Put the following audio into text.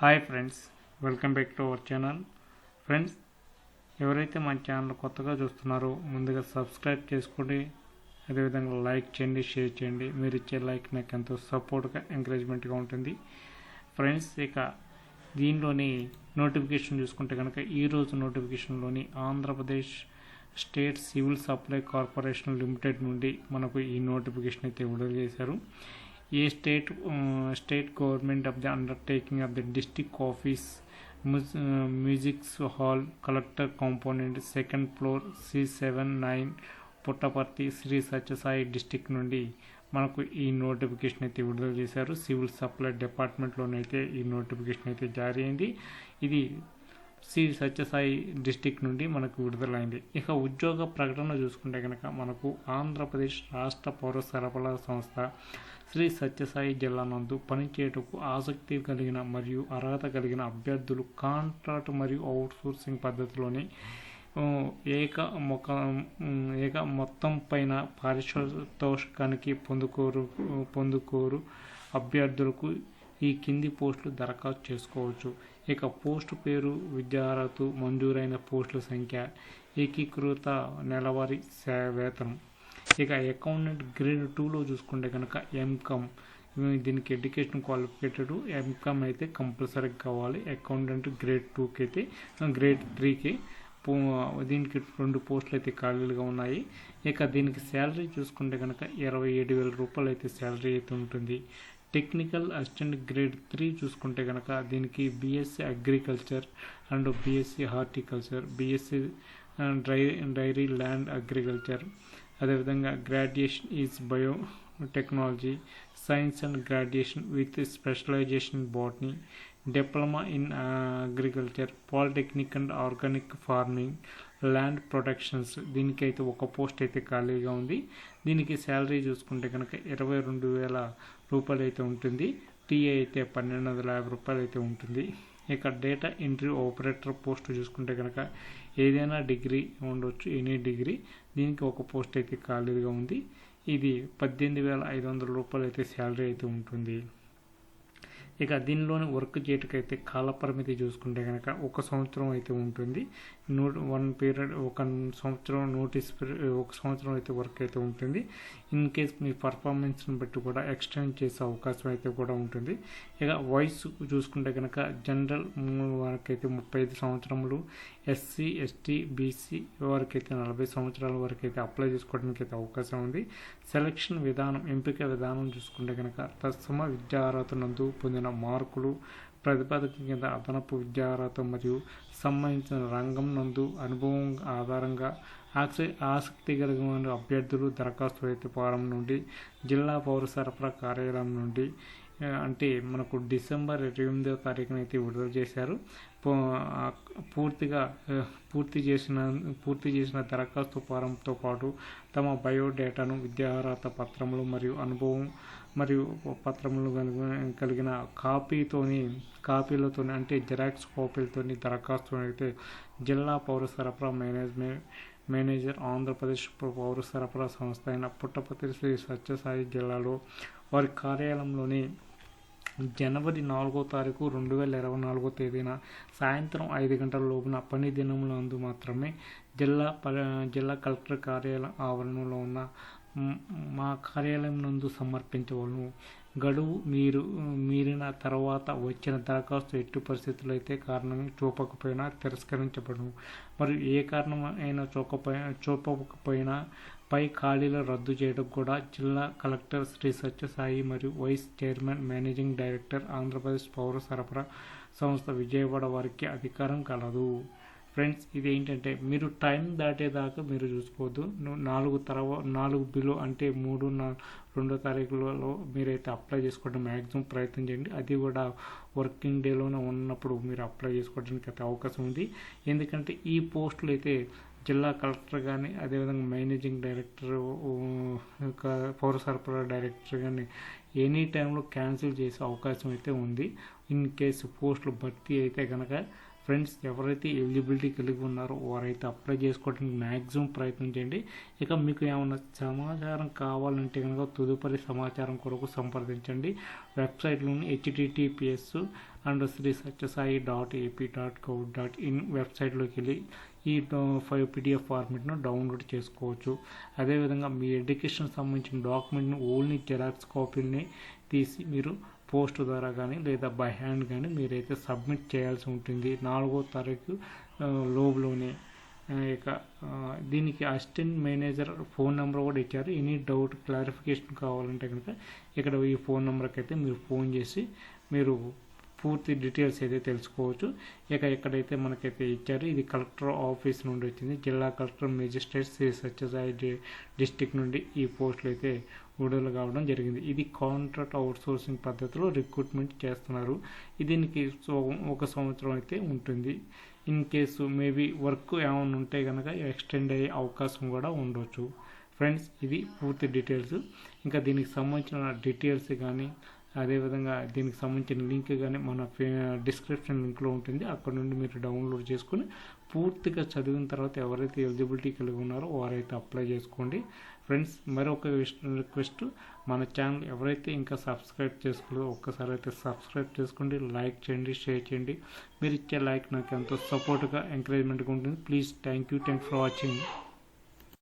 Hi friends welcome back to our channel. Friends ఎవరైతే మన channel కొత్తగా చూస్తున్నారో ముందుగా సబ్స్క్రైబ్ చేసుకోండి అదేవిధంగా లైక్ చేయండి షేర్ చేయండి. మీరు ఇచ్చే లైక్ నాకు ఎంతో సపోర్ట్గా ఎంకరేజ్మెంట్గా ఉంటుంది. ఫ్రెండ్స్ ఇక దీనిలోని నోటిఫికేషన్ చూసుకుంటే కనుక ఈరోజు నోటిఫికేషన్లోని Andhra Pradesh state civil supply corporation limited నుండి మనకు ఈ నోటిఫికేషన్ అయితే విడుదల చేశారు. ఏ state state government of the undertaking of the district office musics hall collector component second floor C seven nine Puttaparthi Shri Sathya Sai district నుండి మనకు ఈ నోటిఫికేషన్ అయితే విడుదల చేశారు. సివిల్ సప్లై డిపార్ట్మెంట్లోనైతే ఈ నోటిఫికేషన్ అయితే జారీ అయింది. ఇది శ్రీ సత్యసాయి డిస్టిక్ నుండి మనకు విడుదలైంది. ఇక ఉద్యోగ ప్రకటన చూసుకుంటే కనుక మనకు ఆంధ్రప్రదేశ్ రాష్ట్ర పౌర సరఫరా సంస్థ శ్రీ సత్యసాయి జిల్లా నందు పనిచేయటకు ఆసక్తి కలిగిన మరియు అర్హత కలిగిన అభ్యర్థులు కాంట్రాక్ట్ మరియు అవుట్సోర్సింగ్ పద్ధతిలోని ఏక మొక ఏక మొత్తం పైన పారితోషికానికి పొందుకోరు పొందుకోరు అభ్యర్థులకు ఈ కింది పోస్టులు దరఖాస్తు చేసుకోవచ్చు. ఇక పోస్టు పేరు విద్యార్హత మంజూరైన పోస్టుల సంఖ్య ఏకీకృత నెలవారీ సే- వేతనం. ఇక అకౌంటెంట్ గ్రేడ్ టూలో చూసుకుంటే కనుక ఎంకమ్. దీనికి ఎడ్యుకేషన్ క్వాలిఫికేటెడ్ ఎంకమ్ అయితే కంపల్సరీ కావాలి. అకౌంటెంట్ గ్రేడ్ టూకి అయితే గ్రేడ్ త్రీకి దీనికి రెండు పోస్టులు అయితే ఖాళీలుగా ఉన్నాయి. ఇక దీనికి శాలరీ చూసుకుంటే కనుక ఇరవై ఏడు వేల రూపాయలు అయితే శాలరీ అయితే ఉంటుంది. టెక్నికల్ అసిస్టెంట్ గ్రేడ్ త్రీ చూసుకుంటే కనుక దీనికి BSc agriculture and BSc horticulture BSc dry dairy land agriculture. అదేవిధంగా graduation is biotechnology science and graduation with specialisation botany diploma in agriculture polytechnic and organic farming land protections దీనికైతే ఒక post అయితే ఖాళీగా ఉంది. దీనికి శాలరీ చూసుకుంటే కనుక ఇరవై రెండు వేల రూపాయలు అయితే ఉంటుంది. టీఏ అయితే పన్నెండు వందల యాభై రూపాయలు అయితే ఉంటుంది. ఇక డేటా ఎంట్రీ ఆపరేటర్ పోస్ట్ చూసుకుంటే కనుక ఏదైనా డిగ్రీ ఉండొచ్చు ఎనీ డిగ్రీ. దీనికి ఒక పోస్ట్ అయితే ఖాళీగా ఉంది. ఇది పద్దెనిమిది వేల ఐదు వందల రూపాయలు అయితే శాలరీ అయితే ఉంటుంది. ఇక దీనిలోని వర్క్ చేయటకైతే కాల పరిమితి చూసుకుంటే కనుక ఒక సంవత్సరం అయితే ఉంటుంది. నో వన్ పీరియడ్ ఒక సంవత్సరం నోటీస్ పీరియడ్ ఒక సంవత్సరం అయితే వర్క్ అయితే ఉంటుంది. ఇన్ కేస్ మీ పర్ఫార్మెన్స్ని బట్టి కూడా ఎక్స్టెండ్ చేసే అవకాశం అయితే కూడా ఉంటుంది. ఇక వయసు చూసుకుంటే కనుక జనరల్ వారికైతే ముప్పై ఐదు సంవత్సరములు ఎస్సీ ఎస్టీ బీసీ వారికైతే నలభై సంవత్సరాల వరకు అయితే అప్లై చేసుకోవడానికి అయితే అవకాశం ఉంది. సెలక్షన్ విధానం ఎంపిక విధానం చూసుకుంటే కనుక తత్సమ విద్యా అర్హత నందు పొందిన మార్కులు ప్రతిపాదక కింద అదనపు విద్యా అర్హత మరియు సంబంధించిన రంగం నందు అనుభవం ఆధారంగా ఆసక్తి ఆసక్తి కలిగిన అభ్యర్థులు దరఖాస్తు రైతు ఫారం నుండి జిల్లా పౌర సరఫరా కార్యాలయం నుండి అంటే మనకు డిసెంబర్ ఇరవై ఎనిమిదవ తారీఖున అయితే విడుదల చేశారు. పూర్తిగా పూర్తి చేసిన పూర్తి చేసిన దరఖాస్తు ఫారంతో పాటు తమ బయోడేటాను విద్యార్హత పత్రములు మరియు అనుభవం మరియు పత్రములు కలిగిన- కలిగిన కాపీతోని కాపీలతోని అంటే జిరాక్స్ కాపీలతోని దరఖాస్తు అయితే జిల్లా పౌర సరఫరా మేనేజ్మెంట్ మేనేజర్ ఆంధ్రప్రదేశ్ పౌర సరఫరా సంస్థ అయిన పుట్టపర్తి శ్రీ సత్యసాయి జిల్లాలో వారి కార్యాలయంలోని జనవరి నాలుగో తారీఖు రెండు వేల ఇరవై నాలుగో తేదీన సాయంత్రం ఐదు గంటల లోపున పని దినములందు మాత్రమే జిల్లా ప- జిల్లా కలెక్టర్ కార్యాలయం ఆవరణలో ఉన్న మా కార్యాలయం నందు సమర్పించవలను. గడువు మీరు మీరిన తర్వాత వచ్చిన దరఖాస్తు ఎట్టి పరిస్థితులు అయితే కారణం చూపకపోయినా తిరస్కరించబడును. మరియు ఏ కారణం అయినా చూపకపోయినా చూపకపోయినా పై ఖాళీలు రద్దు చేయడం కూడా జిల్లా కలెక్టర్ శ్రీ సత్యసాయి మరియు vice chairman managing director Andhra Pradesh పౌర సరఫరా సంస్థ విజయవాడ వారికి అధికారం కలదు. ఫ్రెండ్స్ ఇది ఏంటంటే మీరు టైం దాటేదాకా మీరు చూసుకోవద్దు. నాలుగు తర్వాత నాలుగు బిలో అంటే మూడు నా రెండో తారీఖులలో మీరైతే అప్లై చేసుకోవడం మ్యాక్సిమం ప్రయత్నం చేయండి. అది కూడా వర్కింగ్ డేలోనే ఉన్నప్పుడు మీరు అప్లై చేసుకోవడానికి అయితే అవకాశం ఉంది. ఎందుకంటే ఈ పోస్టులు అయితే జిల్లా కలెక్టర్ కానీ అదేవిధంగా మేనేజింగ్ డైరెక్టర్ ఊ, పౌర సరఫరా డైరెక్టర్ కానీ ఎనీ టైంలో క్యాన్సిల్ చేసే అవకాశం అయితే ఉంది. ఇన్ కేసు పోస్టులు భర్తీ అయితే కనుక ఫ్రెండ్స్ ఎవరైతే ఎలిజిబిలిటీ కలిగి ఉన్నారో వారైతే అప్లై చేసుకోవడానికి మ్యాక్సిమం ప్రయత్నించండి ఇక మీకు ఏమైనా సమాచారం కావాలంటే కనుక తదుపరి సమాచారం కొరకు సంప్రదించండి. వెబ్సైట్లోని HTTPS and Shri Sathya Sai dot AP dot gov dot వెబ్సైట్లోకి వెళ్ళి ఈ ఫైవ్ పీడిఎఫ్ ఫార్మెట్ను డౌన్లోడ్ చేసుకోవచ్చు. అదేవిధంగా మీ ఎడ్యుకేషన్ సంబంధించిన డాక్యుమెంట్ని ఓన్లీ జెరాక్స్ కాపీని తీసి మీరు పోస్ట్ ద్వారా కానీ లేదా బై హ్యాండ్ కానీ మీరైతే సబ్మిట్ చేయాల్సి ఉంటుంది. నాలుగో తారీఖు లోబులోనే ఇక దీనికి అసిస్టెంట్ మేనేజర్ ఫోన్ నెంబర్ కూడా ఇచ్చారు. ఎనీ డౌట్ క్లారిఫికేషన్ కావాలంటే కనుక ఇక్కడ ఈ ఫోన్ నెంబర్కి అయితే మీరు ఫోన్ చేసి మీరు పూర్తి డీటెయిల్స్ అయితే తెలుసుకోవచ్చు. ఇక ఎక్కడైతే మనకైతే ఇచ్చారు ఇది కలెక్టర్ ఆఫీస్ నుండి వచ్చింది. జిల్లా collector magistrate Shri Sathya Sai district నుండి ఈ పోస్టులు అయితే విడుదల కావడం జరిగింది. ఇది కాంట్రాక్ట్ అవుట్సోర్సింగ్ పద్ధతిలో రిక్రూట్మెంట్ చేస్తున్నారు. దీనికి ఒక సంవత్సరం అయితే ఉంటుంది. ఇన్ కేసు మేబీ వర్క్ ఏమైనా ఉంటే కనుక ఎక్స్టెండ్ అయ్యే అవకాశం కూడా ఉండొచ్చు. ఫ్రెండ్స్ ఇది పూర్తి డీటెయిల్స్. ఇంకా దీనికి సంబంధించిన డీటెయిల్స్ కానీ అదేవిధంగా దీనికి సంబంధించిన లింక్ కానీ మన డిస్క్రిప్షన్ లింక్లో ఉంటుంది. అక్కడ నుండి మీరు డౌన్లోడ్ చేసుకొని పూర్తిగా చదివిన తర్వాత ఎవరైతే ఎలిజిబిలిటీ కలిగి ఉన్నారో వారైతే అప్లై చేసుకోండి. ఫ్రెండ్స్ మరొక రిక్వెస్ట్. మన ఛానల్ ఎవరైతే ఇంకా సబ్స్క్రైబ్ చేసుకోలేదో ఒక్కసారి అయితే సబ్స్క్రైబ్ చేసుకోండి లైక్ చేయండి షేర్ చేయండి. మీరు ఇచ్చే లైక్ నాకు ఎంతో సపోర్ట్గా ఎంకరేజ్మెంట్గా ఉంటుంది. Please thank you thank for watching.